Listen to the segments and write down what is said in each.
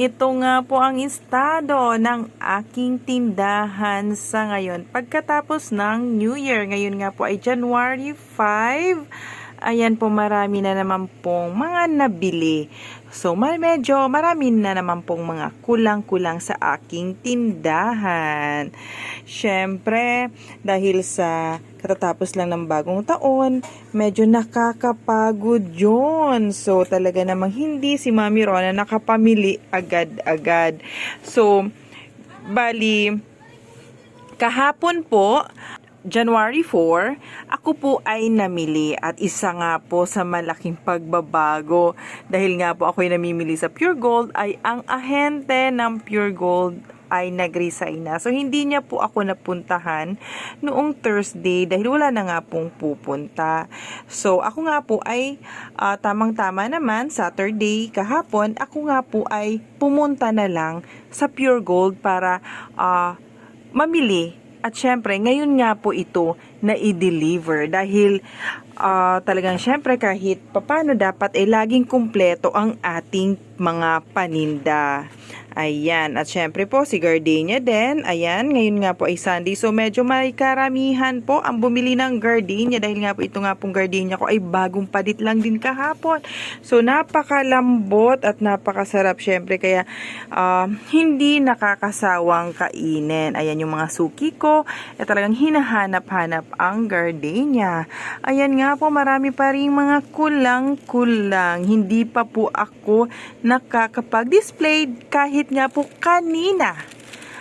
ito nga po ang estado ng aking tindahan sa ngayon. Pagkatapos ng New Year, ngayon nga po ay January 5. Ayan po, marami na naman pong mga nabili. So, medyo marami na naman pong mga kulang-kulang sa aking tindahan. Siyempre, dahil sa katatapos lang ng bagong taon, medyo nakakapagod yun. So, talaga namang hindi si Mami Rona nakapamili agad-agad. So, bali, kahapon po, January 4, ako po ay namili at isa nga po sa malaking pagbabago dahil nga po ako'y namimili sa Pure Gold ay ang ahente ng Pure Gold ay nag-resign na. So, hindi niya po ako napuntahan noong Thursday dahil wala na nga pong pupunta. So, ako nga po ay ah, tamang-tama naman, Saturday kahapon, ako nga po ay pumunta na lang sa Pure Gold para ah, mamili at syempre, ngayon nga po ito na i-deliver dahil ah, talagang syempre kahit papano dapat ay laging kumpleto ang ating mga paninda. Ayan. At syempre po, si Gardenia din. Ayan. Ngayon nga po ay Sunday. So, medyo may karamihan po ang bumili ng Gardenia. Dahil nga po ito nga pong Gardenia ko ay bagong padit lang din kahapon. So, napakalambot at napakasarap syempre. Kaya, ah, hindi nakakasawang kainin. Ayan yung mga suki ko. Eh, talagang hinahanap-hanap ang Gardenia. Ayan nga po, marami pa rin mga kulang-kulang. Hindi pa po ako nakakapag-display kahit nga po kanina.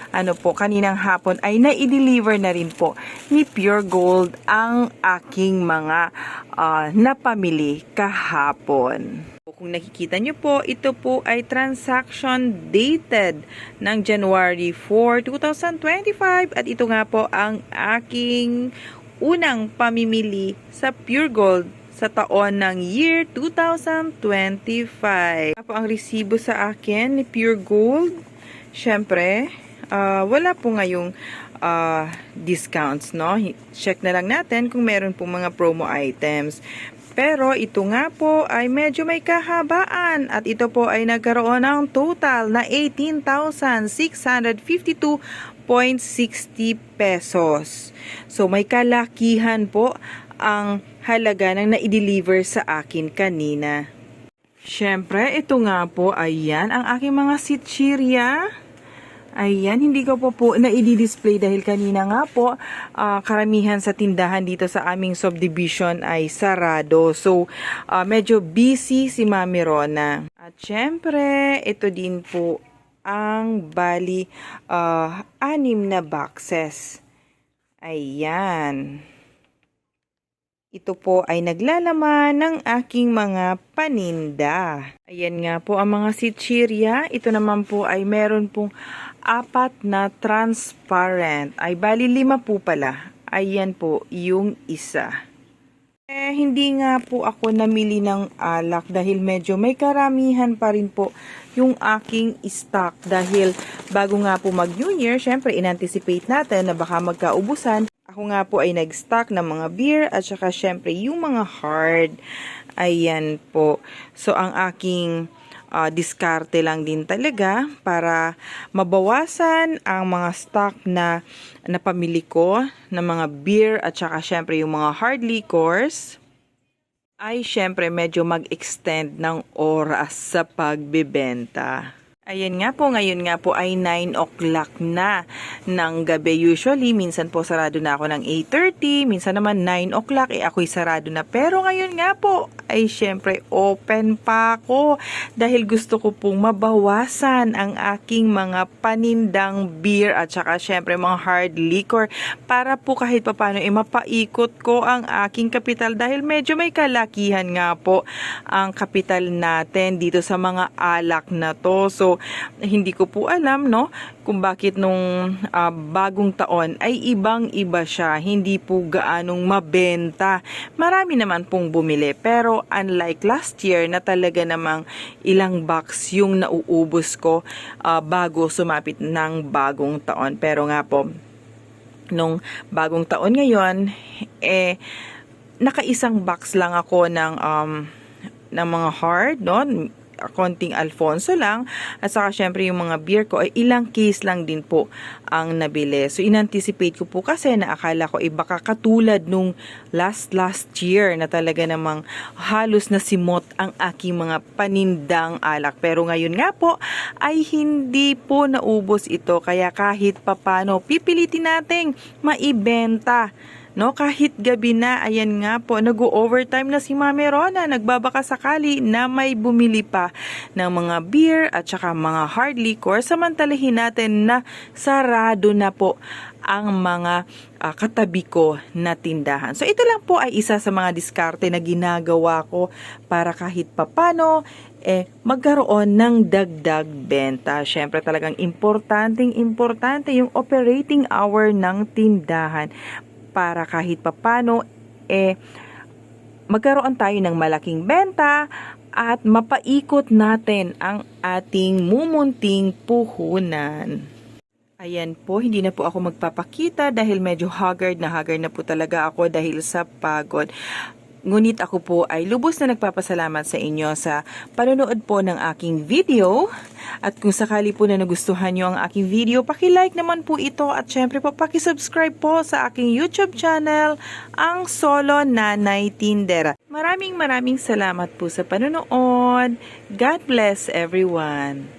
Ano po, kaninang hapon ay na-deliver na rin po ni Pure Gold ang aking mga ah, napamili kahapon. Kung nakikita nyo po, ito po ay transaction dated ng January 4, 2025 at ito nga po ang aking unang pamimili sa Pure Gold sa taon ng year 2025. Ito po ang resibo sa akin ni Pure Gold. Siyempre, ah, wala po ngayong ah, discounts, no? Check na lang natin kung meron po mga promo items. Pero ito nga po ay medyo may kahabaan at ito po ay nagkaroon ng total na 18,652.60 pesos. So may kalakihan po ang halaga ng na-deliver sa akin kanina. Siyempre, ito nga po, ayan, ang aking mga sitsirya. Ayan, hindi ko po po na i-display dahil kanina nga po, ah, karamihan sa tindahan dito sa aming subdivision ay sarado. So, ah, medyo busy si Mami Rona. At syempre, ito din po ang bali ah, anim na boxes. Ayan. Ito po ay naglalaman ng aking mga paninda. Ayan nga po ang mga sitsirya. Ito naman po ay meron pong apat na transparent. Ay bali lima po pala. Ayan po yung isa. Eh, hindi nga po ako namili ng alak dahil medyo may karamihan pa rin po yung aking stock dahil bago nga po mag New Year, syempre in-anticipate natin na baka magkaubusan. Ako nga po ay nag-stock ng mga beer at saka syempre yung mga hard. Ayan po. So ang aking ah, diskarte lang din talaga para mabawasan ang mga stock na napamili ko ng mga beer at saka syempre yung mga hard liquors ay syempre medyo mag-extend ng oras sa pagbebenta. Ayan nga po, ngayon nga po ay 9 o'clock na ng gabi. Usually, minsan po sarado na ako ng 8.30, minsan naman 9 o'clock, eh ako'y sarado na. Pero ngayon nga po, ay syempre open pa ako dahil gusto ko pong mabawasan ang aking mga panindang beer at saka syempre mga hard liquor para po kahit papano eh mapaikot ko ang aking kapital dahil medyo may kalakihan nga po ang kapital natin dito sa mga alak na to. So, hindi ko po alam, no, kung bakit nung ah, bagong taon ay ibang-iba siya. Hindi po gaanong mabenta. Marami naman pong bumili. Pero unlike last year na talaga namang ilang box yung nauubos ko ah, bago sumapit ng bagong taon. Pero nga po, nung bagong taon ngayon, eh, nakaisang box lang ako ng, um, ng mga hard, no? Konting Alfonso lang. At saka syempre yung mga beer ko ay ilang case lang din po ang nabili. So inanticipate ko po kasi na akala ko ay baka katulad nung last last year na talaga namang halos na simot ang aking mga panindang alak. Pero ngayon nga po ay hindi po naubos ito. Kaya kahit papano pipilitin nating maibenta. No, kahit gabi na, ayan nga po, nag-overtime na si Mami Rona, nagbabaka sakali na may bumili pa ng mga beer at saka mga hard liquor, samantalahin natin na sarado na po ang mga ah, katabi ko na tindahan. So ito lang po ay isa sa mga diskarte na ginagawa ko para kahit papano eh magkaroon ng dagdag benta. Syempre talagang importanteng importante yung operating hour ng tindahan para kahit papano eh magkaroon tayo ng malaking benta at mapaikot natin ang ating mumunting puhunan. Ayan po, hindi na po ako magpapakita dahil medyo haggard na haggard na po talaga ako dahil sa pagod. Ngunit ako po ay lubos na nagpapasalamat sa inyo sa panonood po ng aking video. At kung sakali po na nagustuhan nyo ang aking video, pakilike naman po ito at syempre po pakisubscribe po sa aking YouTube channel, ang Solo Nanay Tindera. Maraming maraming salamat po sa panonood. God bless everyone.